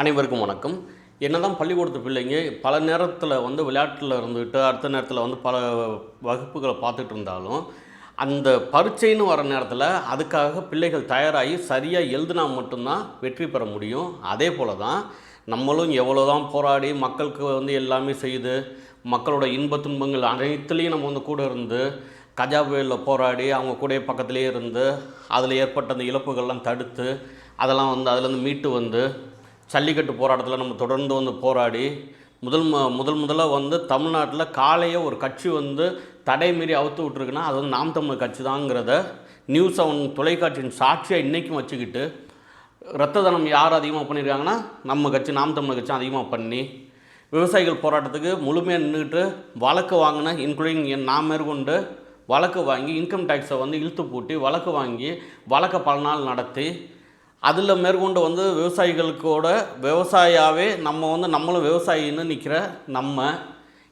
அனைவருக்கும் வணக்கம். என்னதான் பள்ளிக்கூடத்து பிள்ளைங்க பல நேரத்தில் வந்து விளையாட்டில் இருந்துட்டு அடுத்த நேரத்தில் வந்து பல வகுப்புகளை பார்த்துட்டு இருந்தாலும் அந்த பரீட்சைன்னு வர நேரத்தில் அதுக்காக பிள்ளைகள் தயாராகி சரியாக எழுதினா மட்டும்தான் வெற்றி பெற முடியும். அதே போல தான் நம்மளும் எவ்வளோ தான் போராடி மக்களுக்கு வந்து எல்லாமே செய்து மக்களோட இன்ப துன்பங்கள் அனைத்துலேயும் நம்ம வந்து கூட இருந்து கஜா புயலில் போராடி அவங்க கூட பக்கத்துலேயே இருந்து அதில் ஏற்பட்ட அந்த இழப்புகள்லாம் தடுத்து அதெல்லாம் வந்து அதுலேருந்து மீட்டு வந்து ஜல்லிக்கட்டு போராட்டத்தில் நம்ம தொடர்ந்து வந்து போராடி முதல் முதல் முதலாக வந்து தமிழ்நாட்டில் காலையே ஒரு கட்சி வந்து தடை மீறி அவுத்து விட்ருக்குன்னா அது வந்து நாம் தமிழ் கட்சி தாங்கிறத நியூஸ் அவன் தொலைக்காட்சியின் சாட்சியாக இன்றைக்கும் வச்சுக்கிட்டு ரத்த தானம் யார் அதிகமாக பண்ணியிருக்காங்கன்னா நம்ம கட்சி நாம் தமிழ் கட்சி அதிகமாக பண்ணி விவசாயிகள் போராட்டத்துக்கு முழுமையாக நின்றுட்டு வழக்கு வாங்கின இன்க்ளூடிங் என் நான் மேற்கொண்டு வழக்கு வாங்கி இன்கம் டேக்ஸை வந்து இழுத்து பூட்டி வழக்கு வாங்கி வழக்கை பல நாள் நடத்தி அதில் மேற்கொண்டு வந்து விவசாயிகளுக்கோட விவசாயாவே நம்ம வந்து நம்மளும் விவசாயின்னு நிற்கிற நம்ம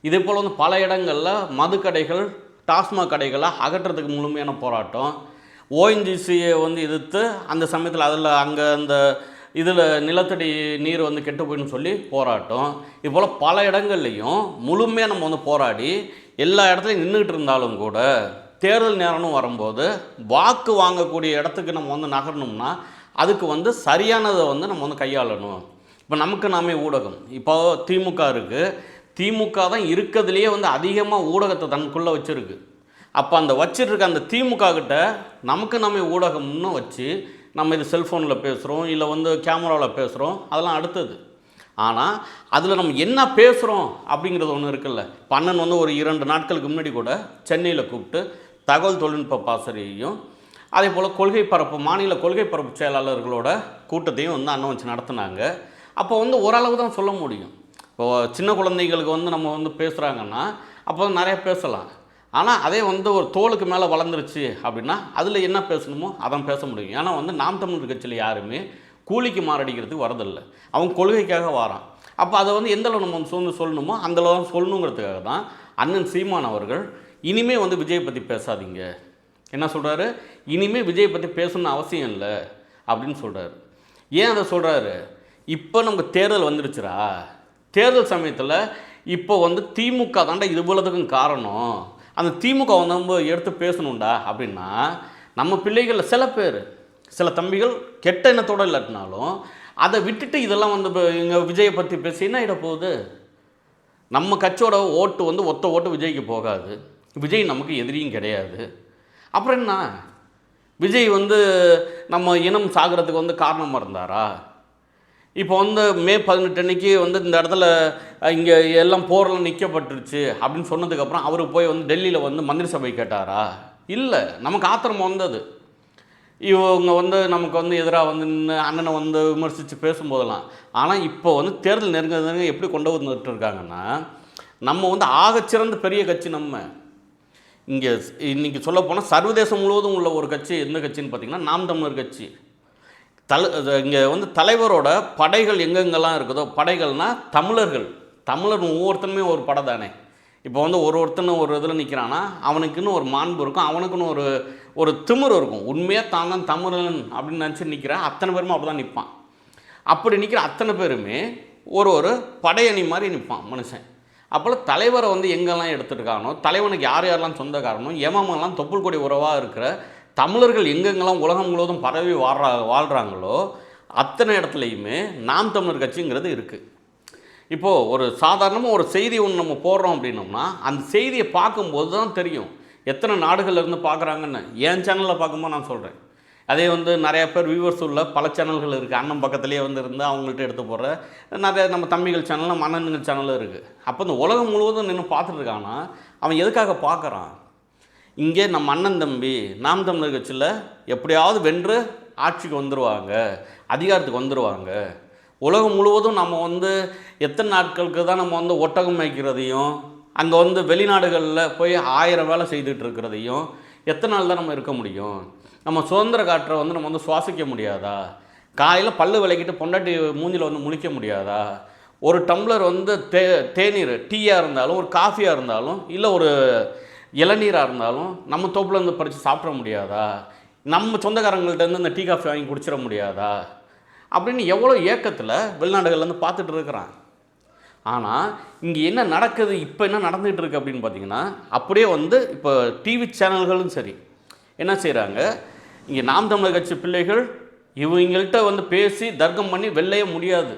இதே போல் வந்து பல இடங்களில் மதுக்கடைகள் டாஸ்மாக் கடைகளை அகற்றுறதுக்கு முழுமையான போராட்டம். ஓஎன்ஜிசியை வந்து எதிர்த்து அந்த சமயத்தில் அதில் அங்கே அந்த இதில் நிலத்தடி நீர் வந்து கெட்டு போயின்னு சொல்லி போராட்டம். இது போல் பல இடங்கள்லையும் முழுமையாக நம்ம வந்து போராடி எல்லா இடத்துலையும் நின்றுக்கிட்டு இருந்தாலும் கூட தேர்தல் நேரம்னு வரும்போது வாக்கு வாங்கக்கூடிய இடத்துக்கு நம்ம வந்து நகரணும்னா அதுக்கு வந்து சரியானதை வந்து நம்ம வந்து கையாளணும். இப்போ நமக்கு நாமே ஊடகம். இப்போ திமுக இருக்குது திமுக தான் இருக்கிறதுலையே வந்து அதிகமாக ஊடகத்தை தனக்குள்ளே வச்சுருக்கு. அப்போ அந்த வச்சிட்ருக்க அந்த திமுக கிட்ட நமக்கு நாமே ஊடகம்னு வச்சு நம்ம இது செல்ஃபோனில் பேசுகிறோம் இல்லை வந்து கேமராவில் பேசுகிறோம் அதெல்லாம் அடுத்தது. ஆனால் அதில் நம்ம என்ன பேசுகிறோம் அப்படிங்கிறது ஒன்று இருக்குல்ல. பன்னன் வந்து ஒரு இரண்டு நாட்களுக்கு முன்னாடி கூட சென்னையில் கூப்பிட்டு தகவல் தொழில்நுட்ப பாசறையையும் அதே போல் கொள்கை பரப்பு மாநில கொள்கை பரப்பு செயலாளர்களோட கூட்டத்தையும் வந்து அண்ணன் வச்சு நடத்துனாங்க. அப்போ வந்து ஓரளவு தான் சொல்ல முடியும். இப்போ சின்ன குழந்தைங்களுக்கு வந்து நம்ம வந்து பேசுகிறாங்கன்னா அப்போ வந்து பேசலாம். ஆனால் அதே வந்து ஒரு தோலுக்கு மேலே வளர்ந்துருச்சு அப்படின்னா அதில் என்ன பேசணுமோ அதான் பேச முடியும். ஏன்னா வந்து நாம் தமிழர் கட்சியில் யாருமே கூலிக்கு மாரடிக்கிறதுக்கு வரதில்லை. அவன் கொள்கைக்காக வாரான். அப்போ அதை வந்து எந்த அளவு நம்ம வந்து சொல்லு சொல்லணுமோ அந்தளவு தான் சொல்லணுங்கிறதுக்காக தான் அண்ணன் சீமான் அவர்கள் இனிமே வந்து விஜய் பற்றி பேசாதீங்க. என்ன சொல்கிறாரு இனிமேல் விஜய் பற்றி பேசணும்னு அவசியம் இல்லை அப்படின்னு சொல்கிறாரு ஏன் அதை சொல்கிறாரு இப்போ நமக்கு தேர்தல் வந்துடுச்சுரா தேர்தல் சமயத்தில் இப்போ வந்து திமுக தாண்டா இது போலதுக்கும் காரணம். அந்த திமுக வந்து நம்ம எடுத்து பேசணும்டா அப்படின்னா நம்ம பிள்ளைகளில் சில பேர் சில தம்பிகள் கெட்ட எண்ணத்தோடு இல்லாட்டினாலும் அதை விட்டுட்டு இதெல்லாம் வந்து இப்போ இங்கே விஜயை பற்றி பேசி என்ன போகுது? நம்ம கட்சியோட ஓட்டு வந்து ஒத்த ஓட்டு விஜய்க்கு போகாது. விஜய் நமக்கு எதிரியும் கிடையாது. அப்புறம் என்ன? விஜய் வந்து நம்ம இனம் சாகிறதுக்கு வந்து காரணமாக இருந்தாரா? இப்போ வந்து மே பதினெட்டு அன்னைக்கு வந்து இந்த இடத்துல இங்கே எல்லாம் போரெல்லாம் நிற்கப்பட்டுருச்சு அப்படின்னு சொன்னதுக்கப்புறம் அவர் போய் வந்து டெல்லியில் வந்து மந்திரி சபை கேட்டாரா? இல்லை நமக்கு ஆத்திரம் வந்தது. இவங்க வந்து நமக்கு வந்து எதிராக வந்து நின்று அண்ணனை வந்து விமர்சித்து பேசும்போதெல்லாம். ஆனால் இப்போ வந்து தேர்தல் நெருங்க நெருங்க எப்படி கொண்டு வந்துட்டு இருக்காங்கன்னா நம்ம வந்து ஆகச்சிறந்த பெரிய கட்சி நம்ம. இங்கே இன்றைக்கி சொல்லப்போனால் சர்வதேசம் முழுவதும் உள்ள ஒரு கட்சி எந்த கட்சின்னு பார்த்திங்கன்னா நாம் தமிழர் கட்சி. தல இங்கே வந்து தலைவரோட படைகள் எங்கெங்கெல்லாம் இருக்குதோ படைகள்னா தமிழர்கள். தமிழர் ஒவ்வொருத்தனுமே ஒரு படை தானே. இப்போ வந்து ஒரு ஒருத்தன் ஒரு இதில் நிற்கிறான்னா அவனுக்குன்னு ஒரு மாண்பு இருக்கும் அவனுக்குன்னு ஒரு ஒரு திமிர் இருக்கும். உண்மையாக தான் தான் தமிழன் அப்படின்னு நினச்சி நிற்கிற அத்தனை பேருமே அப்படி தான் நிற்பான் அப்படி நிற்கிற அத்தனை பேருமே ஒரு ஒரு படையணி மாதிரி நிற்பான் மனுஷன். அப்போல்லாம் தலைவரை வந்து எங்கெல்லாம் எடுத்துருக்கானோ தலைவனுக்கு யார் யாரெல்லாம் சொந்தக்காரனோ எமமெல்லாம் தொப்புள் கொடி உறவாக இருக்கிற தமிழர்கள் எங்கெங்கெல்லாம் உலகம் முழுவதும் பரவி வாழ்றா வாழ்கிறாங்களோ அத்தனை இடத்துலையுமே நாம் தமிழர் கட்சிங்கிறது இருக்குது இப்போது ஒரு சாதாரணமாக ஒரு செய்தி ஒன்று நம்ம போடுறோம் அப்படின்னோம்னா அந்த செய்தியை பார்க்கும்போது தான் தெரியும். எத்தனை நாடுகள்லேருந்து பார்க்குறாங்கன்னு. என் சேனலில் பார்க்கும்போது நான் சொல்கிறேன் அதே வந்து நிறையா பேர் வியூவர்ஸ் உள்ள பல சேனல்கள் இருக்குது அண்ணன் பக்கத்துலேயே வந்து இருந்து அவங்கள்ட்ட எடுத்து போடுற. நிறைய நம்ம தம்பிகள் சேனல் நம்ம அண்ணனுங்கள் சேனலும் இருக்குது அப்போ இந்த உலகம் முழுவதும் நின்று பார்த்துட்ருக்காங்கன்னா அவன் எதுக்காக பார்க்குறான்? இங்கே நம்ம அண்ணன் தம்பி நாம் தமிழர் கட்சியில் எப்படியாவது வென்று ஆட்சிக்கு வந்துடுவாங்க அதிகாரத்துக்கு வந்துடுவாங்க உலகம் முழுவதும் நம்ம வந்து எத்தனை நாட்களுக்கு தான் நம்ம வந்து ஒட்டகம் வைக்கிறதையும் அங்கே வந்து வெளிநாடுகளில் போய் ஆயிரம் வேலை செய்துட்டு இருக்கிறதையும் எத்தனை நாள் தான் நம்ம இருக்க முடியும்? நம்ம சுதந்திர காற்றை வந்து நம்ம வந்து சுவாசிக்க முடியாதா? காலையில் பல்லு விளக்கிட்டு பொண்டாட்டி மூஞ்சில் வந்து முழிக்க முடியாதா? ஒரு டம்ளர் வந்து தே தேநீர் டீயாக இருந்தாலும் ஒரு காஃபியாக இருந்தாலும் இல்லை ஒரு இளநீராக இருந்தாலும் நம்ம தோப்பில் இருந்து பறித்து சாப்பிட முடியாதா? நம்ம சொந்தக்காரங்கள்ட்ட இருந்து இந்த டீ காஃபி வாங்கி குடிச்சிட முடியாதா? அப்படின்னு எவ்வளோ ஏக்கத்தில் வெளிநாடுகள்லேருந்து பார்த்துட்டு இருக்கிறான். ஆனால் இங்கே என்ன நடக்குது இப்போ என்ன நடந்துகிட்டு இருக்கு அப்படின்னு பார்த்தீங்கன்னா அப்படியே வந்து இப்போ டிவி சேனல்களும் சரி என்ன செய்கிறாங்க இங்கே நாம் தமிழர் கட்சி பிள்ளைகள் இவங்கள்ட்ட வந்து பேசி தர்க்கம் பண்ணி வெல்லைய முடியாது.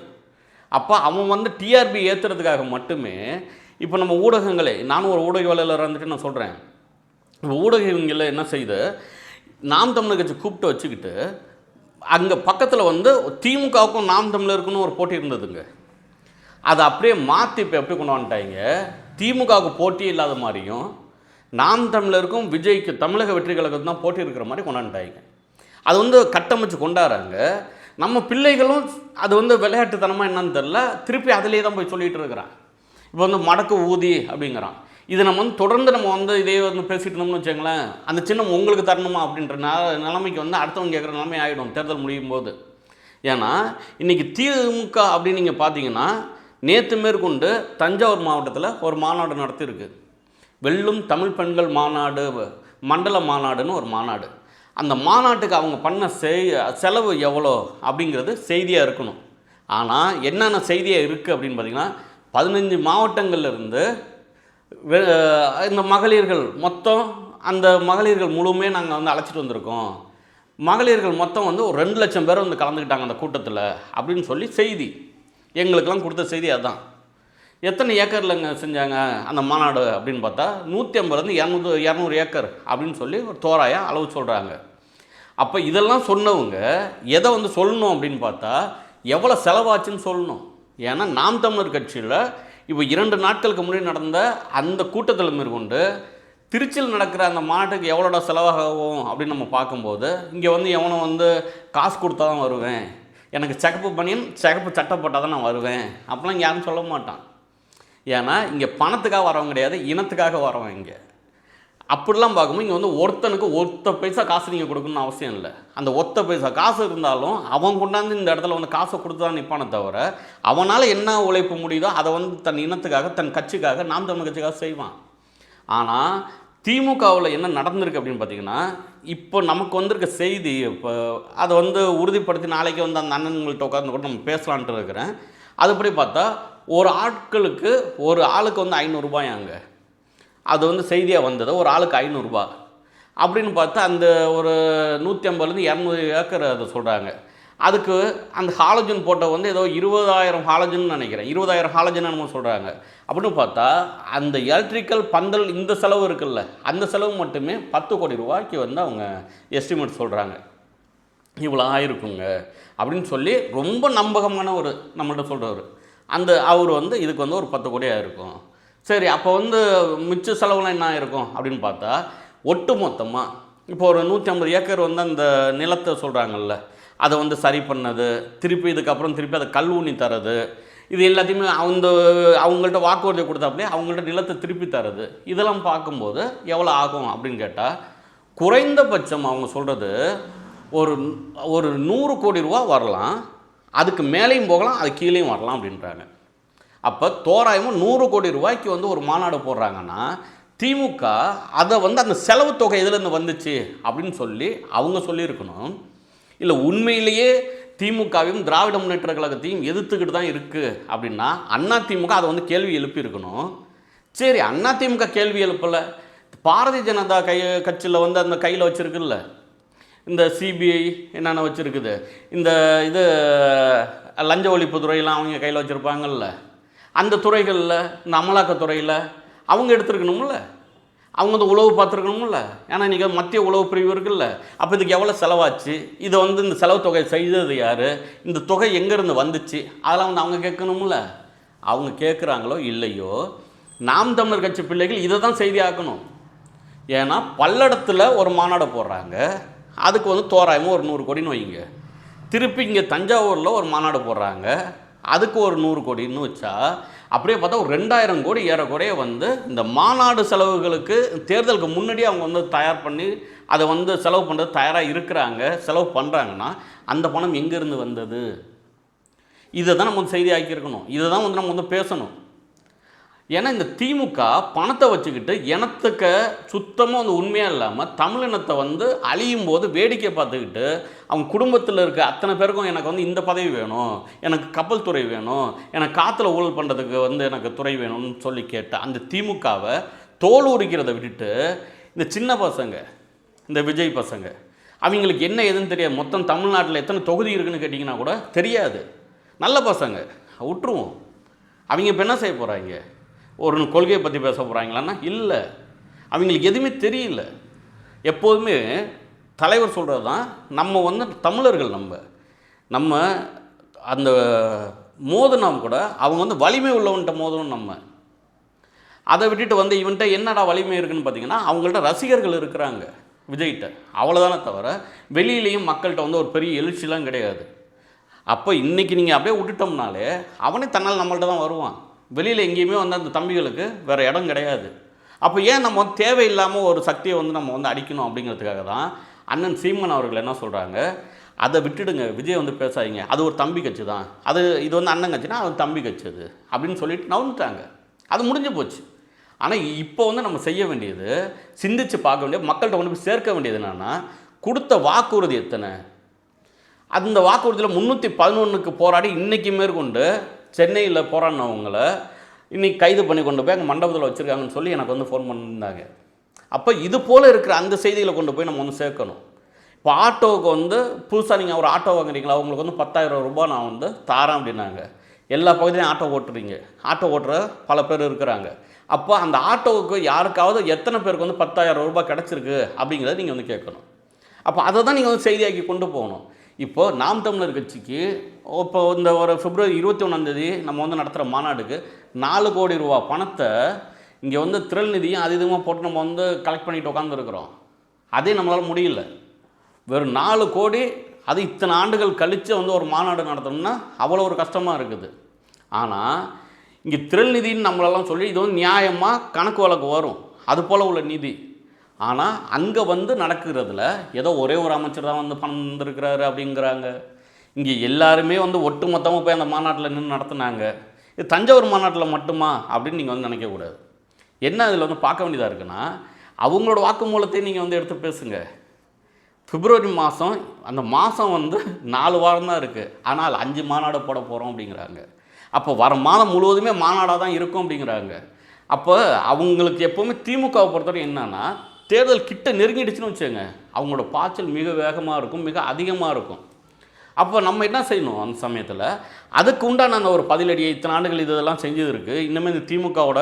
அப்போ அவன் வந்து டிஆர்பி ஏற்றுறதுக்காக மட்டுமே இப்போ நம்ம ஊடகங்களே நானும் ஒரு ஊடகவியலாளர் இருந்துட்டு நான் சொல்கிறேன் இப்போ ஊடகங்களில் என்ன செய்யுது நாம் தமிழர் கட்சி கூப்பிட்டு வச்சுக்கிட்டு அங்கே பக்கத்தில் வந்து திமுகவுக்கும் நாம் தமிழருக்குன்னு ஒரு போட்டி இருந்ததுங்க. அதை அப்படியே மாற்றி இப்போ எப்படி கொண்டு வந்துட்டாங்க? திமுகவுக்கு போட்டி இல்லாத மாதிரியும் நாம் தமிழருக்கும் விஜய்க்கு தமிழக வெற்றி கழகம் தான் போட்டி இருக்கிற மாதிரி கொண்டாண்டாங்க அது வந்து கட்டமைச்சு கொண்டாடுறாங்க. நம்ம பிள்ளைகளும் அது வந்து விளையாட்டுத்தனமாக என்னன்னு தெரில திருப்பி அதிலே தான் போய் சொல்லிட்டு இருக்கிறான் இப்போ வந்து மடக்கு ஊதி அப்படிங்கிறான். இது நம்ம வந்து தொடர்ந்து நம்ம வந்து இதே வந்து பேசிட்டு இருந்தோம்னு வச்சுங்களேன் அந்த சின்னம் உங்களுக்கு தரணுமா அப்படின்ற ந- நிலைமைக்கு வந்து அடுத்தவங்க கேட்குற நிலைமை ஆகிடும் தேர்தல் முடியும் போது. ஏன்னா இன்றைக்கி திமுக அப்படின்னு நீங்கள் பார்த்தீங்கன்னா நேற்று மேற்கொண்டு தஞ்சாவூர் மாவட்டத்தில் ஒரு மாநாடு நடத்தியிருக்கு. வெல்லும் தமிழ் பெண்கள் மாநாடு மண்டல மாநாடுன்னு ஒரு மாநாடு. அந்த மாநாட்டுக்கு அவங்க பண்ண செய் செலவு எவ்வளோ அப்படிங்கிறது செய்தியாக இருக்கணும். ஆனால் என்னென்ன செய்தியாக இருக்குது அப்படின்னு பார்த்தீங்கன்னா பதினஞ்சு மாவட்டங்கள்லேருந்து வெ- இந்த மகளிர்கள் மொத்தம் அந்த மகளிர்கள் முழுமே நாங்கள் வந்து அழைச்சிட்டு வந்திருக்கோம். மகளிர்கள் மொத்தம் வந்து ஒரு ரெண்டு லட்சம் பேர் வந்து கலந்துக்கிட்டாங்க அந்த கூட்டத்தில் அப்படின்னு சொல்லி செய்தி. எங்களுக்கெல்லாம் கொடுத்த செய்தி அதுதான் எத்தனை ஏக்கர்லங்க செஞ்சாங்க அந்த மாநாடு அப்படின்னு பார்த்தா நூற்றி ஐம்பதுலேருந்து இரநூறு இரநூறு ஏக்கர் அப்படின்னு சொல்லி ஒரு தோராயம் அளவு சொல்கிறாங்க அப்போ இதெல்லாம் சொன்னவங்க எதை வந்து சொல்லணும் அப்படின்னு பார்த்தா எவ்வளோ செலவாச்சுன்னு சொல்லணும். ஏன்னா நாம் தமிழர் கட்சியில் இப்போ இரண்டு நாட்களுக்கு முன்னாடி நடந்த அந்த கூட்டத்தில் மேற்கொண்டு திருச்சியில் நடக்கிற அந்த மாட்டுக்கு எவ்வளோடா செலவாகும் அப்படின்னு நம்ம பார்க்கும்போது இங்கே வந்து எவனும் வந்து காசு கொடுத்தா தான் வருவேன். எனக்கு சிகப்பு பனியன் சிகப்பு சட்டப்பட்டால் தான் நான் வருவேன். அப்படிலாம் யாரும் சொல்ல மாட்டான். ஏன்னா இங்கே பணத்துக்காக வரவங்க கிடையாது இனத்துக்காக வரவன் இங்கே. அப்படிலாம் பார்க்கும்போது இங்கே வந்து ஒருத்தனுக்கு ஒத்த பைசா காசு நீங்கள் கொடுக்கணும்னு அவசியம் இல்லை. அந்த ஒத்த பைசா காசு இருந்தாலும் அவன் கொண்டாந்து இந்த இடத்துல வந்து காசை கொடுத்து தான் நிற்பானே தவிர அவனால் என்ன உழைப்பு முடியுதோ அதை வந்து தன் இனத்துக்காக தன் கட்சிக்காக நாம் தமிழ் கட்சிக்காக செய்வான். ஆனால் திமுகவில் என்ன நடந்திருக்கு அப்படின்னு பார்த்தீங்கன்னா இப்போ நமக்கு வந்திருக்க செய்தி இப்போ அதை வந்து உறுதிப்படுத்தி நாளைக்கு வந்து அந்த அண்ணன்கள்ட்ட உட்காந்து கூட நம்ம பேசலான்ட்டு இருக்கிறேன். அதுபடி பார்த்தா ஒரு ஆட்களுக்கு ஒரு ஆளுக்கு வந்து ஐநூறுரூபாயாங்க அது வந்து செய்தியாக வந்தது. ஒரு ஆளுக்கு ஐநூறுரூபா அப்படின்னு பார்த்தா அந்த ஒரு நூற்றி ஐம்பதுலேருந்து இரநூறு ஏக்கர் அதை சொல்கிறாங்க அதுக்கு அந்த ஹாலஜன் போட்ட வந்து ஏதோ இருபதாயிரம் ஹாலஜன் நினைக்கிறேன். இருபதாயிரம் ஹாலஜன் என்னமோ சொல்கிறாங்க அப்படின்னு பார்த்தா அந்த எலக்ட்ரிக்கல் பந்தல் இந்த செலவு இருக்குல்ல. அந்த செலவு மட்டுமே பத்து கோடி ரூபாய்க்கு வந்து அவங்க எஸ்டிமேட் சொல்கிறாங்க இவ்வளோ ஆயிருக்குங்க. அப்படின்னு சொல்லி ரொம்ப நம்பகமான ஒரு நம்மள்கிட்ட சொல்கிறவர் அந்த அவர் வந்து இதுக்கு வந்து ஒரு பத்து கோடியாக இருக்கும். சரி அப்போ வந்து மிச்ச செலவுலாம் என்ன ஆயிருக்கும் அப்படின்னு பார்த்தா ஒட்டு மொத்தமாக இப்போ ஒரு நூற்றி ஐம்பது ஏக்கர் வந்து அந்த நிலத்தை சொல்கிறாங்கல்ல அதை வந்து சரி பண்ணது திருப்பி இதுக்கப்புறம் திருப்பி அதை கல் ஊனி தரது இது எல்லாத்தையுமே அந்த அவங்கள்ட்ட வாக்குறுதி கொடுத்தாப்புலே அவங்கள்ட்ட நிலத்தை திருப்பி தரது இதெல்லாம் பார்க்கும்போது எவ்வளோ ஆகும் அப்படின்னு கேட்டால் குறைந்தபட்சம் அவங்க சொல்கிறது ஒரு ஒரு நூறு கோடி ரூபா வரலாம். அதுக்கு மேலேயும் போகலாம் அது கீழேயும் வரலாம் அப்படின்றாங்க. அப்போ தோராயமாக நூறு கோடி ரூபாய்க்கு வந்து ஒரு மாநாடு போடுறாங்கன்னா திமுக அதை வந்து அந்த செலவு தொகை எதுலேருந்து வந்துச்சு அப்படின்னு சொல்லி அவங்க சொல்லியிருக்கணும். இல்லை உண்மையிலேயே திமுகவையும் திராவிட முன்னேற்ற கழகத்தையும் எதிர்த்துக்கிட்டு தான் இருக்குது அப்படின்னா அண்ணா திமுக அதை வந்து கேள்வி எழுப்பியிருக்கணும். சரி அண்ணா திமுக கேள்வி எழுப்பலை. பாரதிய ஜனதா கை கட்சியில் வந்து அந்த கையில் வச்சுருக்குல்ல. இந்த சிபிஐ என்னென்ன வச்சுருக்குது? இந்த இது லஞ்ச ஒழிப்பு துறையெல்லாம் அவங்க கையில் வச்சுருப்பாங்கல்ல. அந்த துறைகளில் இந்த அமலாக்கத்துறையில் அவங்க எடுத்துருக்கணும்ல. அவங்க வந்து உழவு பார்த்துருக்கணும்ல. ஏன்னா இன்றைக்கி மத்திய உழவு பிரிவு இருக்குல்ல. அப்போ இதுக்கு எவ்வளோ செலவாச்சு? இதை வந்து இந்த செலவு தொகை செய்தது யார்? இந்த தொகை எங்கேருந்து வந்துச்சு? அதெல்லாம் வந்து அவங்க கேட்கணும்ல. அவங்க கேட்குறாங்களோ இல்லையோ நாம் தமிழர் கட்சி பிள்ளைகள் இதை தான் செய்தியாக்கணும். ஏன்னா பல்லடத்தில் ஒரு மாநாடு போடுறாங்க. அதுக்கு வந்து தோராயமாக ஒரு நூறு கோடின்னு வைங்க. திருப்பி இங்கே தஞ்சாவூரில் ஒரு மாநாடு போடுறாங்க. அதுக்கு ஒரு நூறு கோடின்னு வச்சா அப்படியே பார்த்தா ஒரு ரெண்டாயிரம் கோடி ஏறக்குறைய வந்து இந்த மாநாடு செலவுகளுக்கு தேர்தலுக்கு முன்னாடியே அவங்க வந்து தயார் பண்ணி அதை வந்து செலவு பண்ணுறது தயாராக இருக்கிறாங்க செலவு பண்ணுறாங்கன்னா அந்த பணம் எங்கேருந்து வந்தது? இதை தான் நம்ம வந்து செய்தி ஆக்கியிருக்கணும் இதை தான் வந்து நம்ம வந்து பேசணும். ஏன்னா இந்த திமுக பணத்தை வச்சுக்கிட்டு இனத்துக்க சுத்தமாக வந்து உண்மையாக இல்லாமல் தமிழினத்தை வந்து அழியும் போது வேடிக்கை பார்த்துக்கிட்டு அவங்க குடும்பத்தில் இருக்க அத்தனை பேருக்கும் எனக்கு வந்து இந்த பதவி வேணும் எனக்கு கப்பல் துறை வேணும் எனக்கு காற்றுல ஊழல் பண்ணுறதுக்கு வந்து எனக்கு துறை வேணும்னு சொல்லி கேட்ட அந்த திமுகவை தோல் உரிக்கிறதை விட்டுட்டு இந்த சின்ன பசங்க இந்த விஜய் பசங்க அவங்களுக்கு என்ன ஏதுன்னு தெரியாது. மொத்தம் தமிழ்நாட்டில் எத்தனை தொகுதி இருக்குன்னு கேட்டிங்கன்னா கூட தெரியாது. நல்ல பசங்க. விட்டுருவோம். அவங்க இப்போ என்ன செய்ய போகிறாங்க ஒரு கொள்கையை பற்றி பேச போகிறாங்களான்னா இல்லை. அவங்களுக்கு எதுவுமே தெரியல. எப்போதுமே தலைவர் சொல்கிறது தான் நம்ம வந்து தமிழர்கள் நம்ம. நம்ம அந்த மோதினா கூட அவங்க வந்து வலிமை உள்ளவன்ட்ட மோதணும் நம்ம. அதை விட்டுட்டு வந்து இவன்ட்ட என்னடா வலிமை இருக்குன்னு பார்த்தீங்கன்னா அவங்கள்ட்ட ரசிகர்கள் இருக்கிறாங்க விஜய்கிட்ட. அவ்வளோதானே தவிர வெளியிலையும் மக்கள்கிட்ட வந்து ஒரு பெரிய எழுச்சிலாம் கிடையாது. அப்போ இன்றைக்கி நீங்கள் அப்படியே விட்டுட்டோம்னாலே அவனே தன்னால் நம்மள்ட்ட தான் வருவான். வெளியில் எங்கேயுமே வந்து அந்த தம்பிகளுக்கு வேறு இடம் கிடையாது. அப்போ ஏன் நம்ம வந்து தேவையில்லாமல் ஒரு சக்தியை வந்து நம்ம வந்து அடிக்கணும் அப்படிங்கிறதுக்காக தான் அண்ணன் சீமன் அவர்கள் என்ன சொல்கிறாங்க அதை விட்டுடுங்க விஜய் வந்து பேசாதீங்க. அது ஒரு தம்பி கட்சி தான். அது இது வந்து அண்ணன் கட்சினா அது தம்பி கட்சி அது அப்படின்னு சொல்லிட்டு நவுந்துட்டாங்க. அது முடிஞ்சு போச்சு. ஆனால் இப்போ வந்து நம்ம செய்ய வேண்டியது சிந்திச்சு பார்க்க வேண்டியது மக்கள்கிட்ட கொண்டு போய் சேர்க்க வேண்டியது என்னென்னா கொடுத்த வாக்குறுதி எத்தனை? அந்த வாக்குறுதியில் முந்நூற்றி பதினொன்றுக்கு போராடி இன்றைக்கு மேற்கொண்டு சென்னையில் போராடினவங்கள இன்னைக்கு கைது பண்ணி கொண்டு போய் அங்கே மண்டபத்தில் வச்சுருக்காங்கன்னு சொல்லி எனக்கு வந்து ஃபோன் பண்ணியிருந்தாங்க. அப்போ இது போல் இருக்கிற அந்த செய்திகளை கொண்டு போய் நம்ம வந்து சேர்க்கணும். இப்போ ஆட்டோவுக்கு வந்து புதுசாக நீங்கள் ஒரு ஆட்டோ வாங்குறீங்களா? உங்களுக்கு வந்து பத்தாயிரம் ரூபாய் நான் வந்து தாரேன் அப்படின்னாங்க. எல்லா பகுதியிலையும் ஆட்டோ ஓட்டுறீங்க. ஆட்டோ ஓட்டுற பல பேர் இருக்கிறாங்க. அப்போ அந்த ஆட்டோவுக்கு யாருக்காவது எத்தனை பேருக்கு வந்து பத்தாயிரம் ரூபாய் கிடச்சிருக்கு அப்படிங்கிறத நீங்கள் வந்து கேட்கணும். அப்போ அதை தான் நீங்கள் வந்து செய்தியாக்கி கொண்டு போகணும். இப்போது நாம் தமிழர் கட்சிக்கு இப்போ இந்த ஒரு பிப்ரவரி இருபத்தி ஒன்றாந்தேதி நம்ம வந்து நடத்துகிற மாநாடுக்கு நாலு கோடி ரூபா பணத்தை இங்கே வந்து திரள் நிதியும் அது இதுமாக போட்டு நம்ம வந்து கலெக்ட் பண்ணிட்டு உட்காந்துருக்குறோம் அதே நம்மளால் முடியல. வெறும் நாலு கோடி அது இத்தனை ஆண்டுகள் கழித்து வந்து ஒரு மாநாடு நடத்தணும்னா அவ்வளோ ஒரு கஷ்டமாக இருக்குது. ஆனால் இங்கே திரள் நிதின்னு நம்மளெல்லாம் சொல்லி இது வந்து நியாயமாக கணக்கு வழக்கு வரும். அது போல் உள்ள நிதி. ஆனால் அங்கே வந்து நடக்கிறதுல ஏதோ ஒரே ஒரு அமைச்சர் தான் வந்து பணம் வந்திருக்கிறாரு அப்படிங்கிறாங்க. இங்கே எல்லாருமே வந்து ஒட்டு மொத்தமாக போய் அந்த மாநாட்டில் நின்று நடத்துனாங்க. இது தஞ்சாவூர் மாநாட்டில் மட்டுமா? அப்படின்னு நீங்கள் வந்து நினைக்கக்கூடாது என்ன அதில் வந்து பார்க்க வேண்டியதாக இருக்குன்னா அவங்களோட வாக்குமூலத்தையும் நீங்கள் வந்து எடுத்து பேசுங்க. பிப்ரவரி மாதம் அந்த மாதம் வந்து நாலு வாரம் தான் இருக்குது ஆனால் அஞ்சு மாநாடு போட போகிறோம் அப்படிங்கிறாங்க. அப்போ வர மாதம் முழுவதுமே மாநாடாக தான் இருக்கும் அப்படிங்கிறாங்க. அப்போ அவங்களுக்கு எப்போவுமே திமுகவை பொறுத்தவரை என்னென்னா தேர்தல் கிட்ட நெருங்கிடுச்சுன்னு வச்சுங்க அவங்களோட பாய்ச்சல் மிக வேகமாக இருக்கும் மிக அதிகமாக இருக்கும். அப்போ நம்ம என்ன செய்யணும் அந்த சமயத்தில்? அதுக்கு உண்டான அந்த ஒரு பதிலடியை இத்தனை ஆண்டுகள் இதெல்லாம் செஞ்சது இருக்குது இன்னுமே இந்த திமுகவோட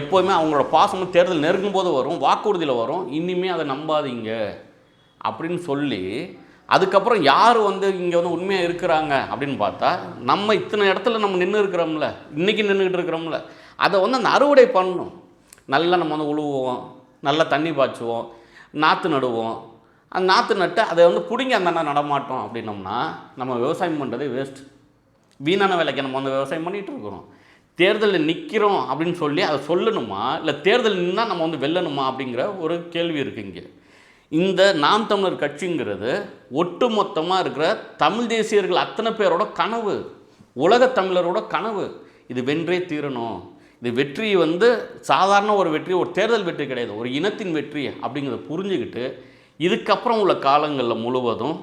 எப்போவுமே அவங்களோட பாசமும் தேர்தல் நெருங்கும் போது வரும் வாக்குறுதியில் வரும். இனிமே அதை நம்பாதீங்க. அப்படின்னு சொல்லி அதுக்கப்புறம் யார் வந்து இங்கே வந்து உண்மையாக இருக்கிறாங்க அப்படின்னு பார்த்தா நம்ம இத்தனை இடத்துல நம்ம நின்று இருக்கிறோம்ல இன்றைக்கி நின்றுக்கிட்டு இருக்கிறோம்ல அதை வந்து அந்த அறுவடை பண்ணணும். நல்லா நம்ம வந்து உழுவோம் நல்லா தண்ணி பாய்ச்சுவோம் நாற்று நடுவோம் அந்த நாற்று நட்டு அதை வந்து பிடுங்கி அந்த அண்ணா நடமாட்டோம் அப்படின்னோம்னா நம்ம விவசாயம் பண்ணுறதே வேஸ்ட் வீணான வேலைக்கு நம்ம வந்து விவசாயம் பண்ணிகிட்டு இருக்கிறோம். தேர்தலில் நிற்கிறோம் அப்படின்னு சொல்லி அதை சொல்லணுமா? இல்லை தேர்தல் நின்னால் நம்ம வந்து வெல்லணுமா அப்படிங்கிற ஒரு கேள்வி இருக்குது இங்கே. இந்த நாம் தமிழர் கட்சிங்கிறது ஒட்டு மொத்தமாக இருக்கிற தமிழ் தேசியர்கள் அத்தனை பேரோட கனவு. உலக தமிழரோட கனவு. இது வென்றே தீரணும். இது வெற்றி வந்து சாதாரண ஒரு வெற்றி ஒரு தேர்தல் வெற்றி கிடையாது. ஒரு இனத்தின் வெற்றி அப்படிங்கிறத புரிஞ்சுக்கிட்டு இதுக்கப்புறம் உள்ள காலங்களில் முழுவதும்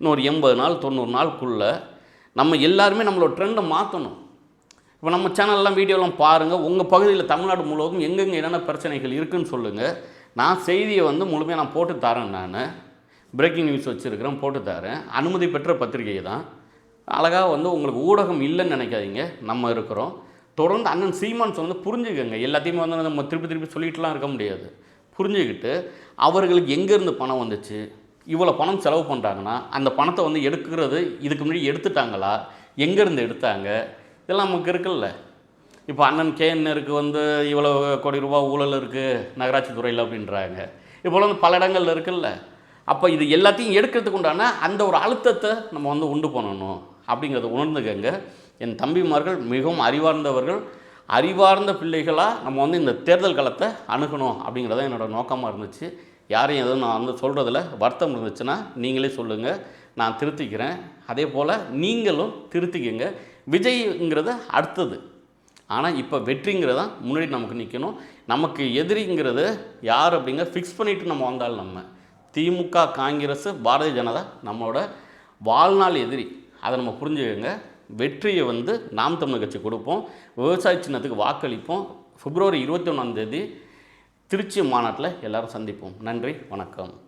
இன்னொரு எண்பது நாள் தொண்ணூறு நாளுக்குள்ளே நம்ம எல்லாருமே நம்மளோட ட்ரெண்டை மாற்றணும் இப்போ நம்ம சேனல்லாம் வீடியோலாம் பாருங்கள் உங்கள் பகுதியில் தமிழ்நாடு முழுவதும் எங்கெங்கே என்னென்ன பிரச்சனைகள் இருக்குதுன்னு சொல்லுங்கள் நான் செய்தியை வந்து முழுமையாக நான் போட்டு தரேன் நான். பிரேக்கிங் நியூஸ் வச்சுருக்கிறேன் போட்டு தரேன். அனுமதி பெற்ற பத்திரிகை தான். அழகாக வந்து உங்களுக்கு ஊடகம் இல்லைன்னு நினைக்காதீங்க. நம்ம இருக்கிறோம். தொடர்ந்து அண்ணன் சீமான்ஸ் வந்து புரிஞ்சுக்கோங்க. எல்லாத்தையுமே வந்து நம்ம திருப்பி திருப்பி சொல்லிட்டுலாம் இருக்க முடியாது. புரிஞ்சுக்கிட்டு அவர்களுக்கு எங்கேருந்து பணம் வந்துச்சு இவ்வளோ பணம் செலவு பண்ணுறாங்கன்னா அந்த பணத்தை வந்து எடுக்கிறது இதுக்கு முன்னாடி எடுத்துட்டாங்களா எங்கேருந்து எடுத்தாங்க இதெல்லாம் நமக்கு இருக்குல்ல. இப்போ அண்ணன் கேஎன்ஆருக்கு வந்து இவ்வளோ கோடி ரூபா ஊழல் இருக்குது நகராட்சி துறையில் அப்படின்றாங்க. இப்போ வந்து பல இடங்களில் இருக்குல்ல. அப்போ இது எல்லாத்தையும் எடுக்கிறதுக்கு உண்டான அந்த ஒரு அழுத்தத்தை நம்ம வந்து உண்டு பண்ணணும் அப்படிங்கிறத உணர்ந்துக்கங்க. என் தம்பிமார்கள் மிகவும் அறிவார்ந்தவர்கள். அறிவார்ந்த பிள்ளைகளாக நம்ம வந்து இந்த தேர்தல் காலத்தை அணுகணும் அப்படிங்கிறத என்னோட நோக்கமாக இருந்துச்சு. யாரையும் எதுவும் நான் வந்து சொல்கிறதுல வருத்தம் இருந்துச்சுன்னா நீங்களே சொல்லுங்கள் நான் திருத்திக்கிறேன். அதே போல் நீங்களும் திருத்திக்கங்க. விஜய்ங்கிறது அடுத்தது. ஆனால் இப்போ வெற்றிங்கிறது தான் முன்னாடி நமக்கு நிற்கணும் நமக்கு எதிரிங்கிறது யார் அப்படிங்க ஃபிக்ஸ் பண்ணிவிட்டு நம்ம வந்தாலும் நம்ம. திமுக காங்கிரஸ் பாரதிய ஜனதா நம்மளோட வாழ்நாள் எதிரி. அதை நம்ம புரிஞ்சுக்கோங்க. வெற்றியை வந்து நாம் தமிழ் கட்சி கொடுப்போம். விவசாய சின்னத்துக்கு வாக்களிப்போம். பிப்ரவரி இருபத்தி ஒன்றாந்தேதி திருச்சி மாநாட்டில் எல்லாரும் சந்திப்போம். நன்றி. வணக்கம்.